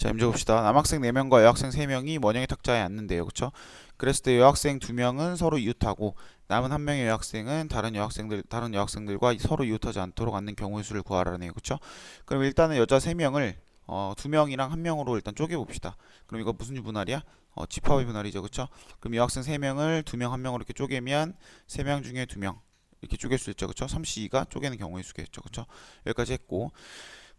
자, 문제 봅시다. 남학생 4명과 여학생 3명이 원형의 탁자에 앉는데요. 그쵸? 그랬을 때 여학생 2명은 서로 이웃하고 남은 한 명의 여학생은 다른 여학생들 다른 여학생들과 서로 이웃하지 않도록 앉는 경우의 수를 구하라네요. 그쵸? 그럼 일단은 여자 3명을 어, 2명이랑 1명으로 일단 쪼개 봅시다. 그럼 이거 무슨 분할이야? 어, 집합의 분할이죠. 그쵸? 그럼 여학생 3명을 2명 1명으로 이렇게 쪼개면 3명 중에 2명 이렇게 쪼갤 수 있죠. 그쵸? 3c가 쪼개는 경우의 수겠죠. 그쵸? 여기까지 했고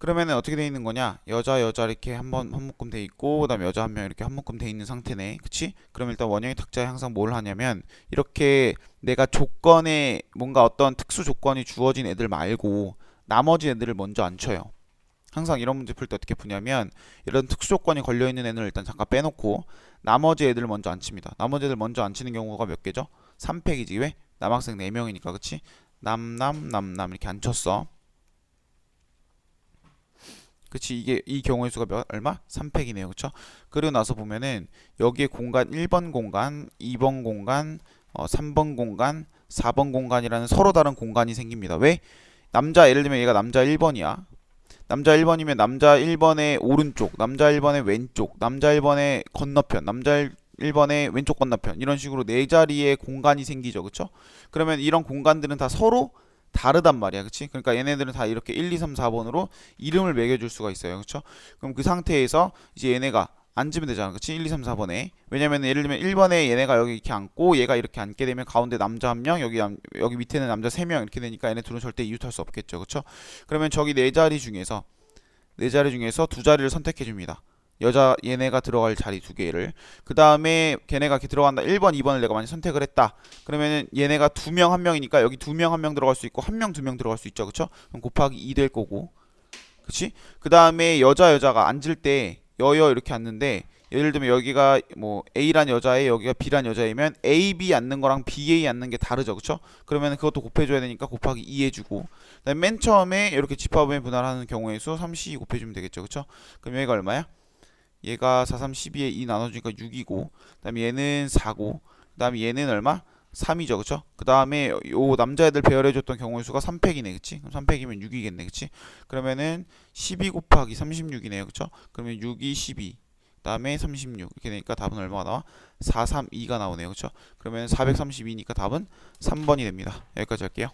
그러면은 어떻게 돼 있는 거냐? 여자 여자 이렇게 한번 한 묶음 돼 있고 그다음에 여자 한 명 이렇게 한 묶음 돼 있는 상태네. 그치? 그럼 일단 원형의 탁자에 항상 뭘 하냐면 이렇게 내가 조건에 뭔가 어떤 특수 조건이 주어진 애들 말고 나머지 애들을 먼저 안 쳐요. 항상 이런 문제 풀 때 어떻게 푸냐면 이런 특수 조건이 걸려 있는 애는 일단 잠깐 빼놓고 나머지 애들을 먼저 안 칩니다. 나머지 애들 먼저 안 치는 경우가 몇 개죠? 3팩이지 왜? 남학생 4명이니까 그치? 남남 남남 이렇게 안 쳤어. 그치 이게 이 경우의 수가 몇 얼마? 3팩이네요. 그쵸? 그리고 나서 보면은 여기에 공간 1번 공간, 2번 공간, 어, 3번 공간, 4번 공간이라는 서로 다른 공간이 생깁니다. 왜? 남자 예를 들면 얘가 남자 1번이야. 남자 1번이면 남자 1번의 오른쪽, 남자 1번의 왼쪽, 남자 1번의 건너편, 남자 1번의 왼쪽 건너편 이런 식으로 네 자리의 공간이 생기죠. 그쵸? 그러면 이런 공간들은 다 서로 다르단 말이야. 그치? 그러니까 얘네들은 다 이렇게 1, 2, 3, 4번으로 이름을 매겨줄 수가 있어요. 그쵸? 그럼 그 상태에서 이제 얘네가 앉으면 되잖아. 그치? 1, 2, 3, 4번에. 왜냐면 예를 들면 1번에 얘네가 여기 이렇게 앉고 얘가 이렇게 앉게 되면 가운데 남자 한 명, 여기 남, 여기 밑에는 남자 세 명 이렇게 되니까 얘네 둘은 절대 이웃할 수 없겠죠. 그쵸? 그러면 저기 네 자리 중에서 네 자리 중에서 두 자리를 선택해 줍니다. 여자 얘네가 들어갈 자리 두 개를. 그 다음에 걔네가 이렇게 들어간다. 1번 2번을 내가 만약 선택을 했다. 그러면은 얘네가 두 명 한 명이니까 여기 두 명 한 명 들어갈 수 있고 한 명 두 명 들어갈 수 있죠. 그쵸? 그럼 곱하기 2 될 거고. 그치? 그 다음에 여자 여자가 앉을 때 여여 이렇게 앉는데 예를 들면 여기가 뭐 A란 여자에 여기가 B란 여자이면 A, B 앉는 거랑 B, A 앉는 게 다르죠. 그쵸? 그러면 그것도 곱해줘야 되니까 곱하기 2 해주고. 그다음에 맨 처음에 이렇게 집합의 분할하는 경우의 수 3C 곱해주면 되겠죠. 그쵸? 그럼 여기가 얼마야 얘가 4, 3, 12에 2 나눠주니까 6이고 그 다음에 얘는 4고 그 다음에 얘는 얼마? 3이죠 그쵸? 그 다음에 요 남자애들 배열해줬던 경우의 수가 3팩이네 그치? 그럼 3팩이면 6이겠네 그치? 그러면은 12 곱하기 36이네요 그쵸? 그러면 6이 12그 다음에 36 이렇게 되니까 답은 얼마가 나와? 432가 나오네요 그쵸? 그러면 432니까 답은 3번이 됩니다 여기까지 할게요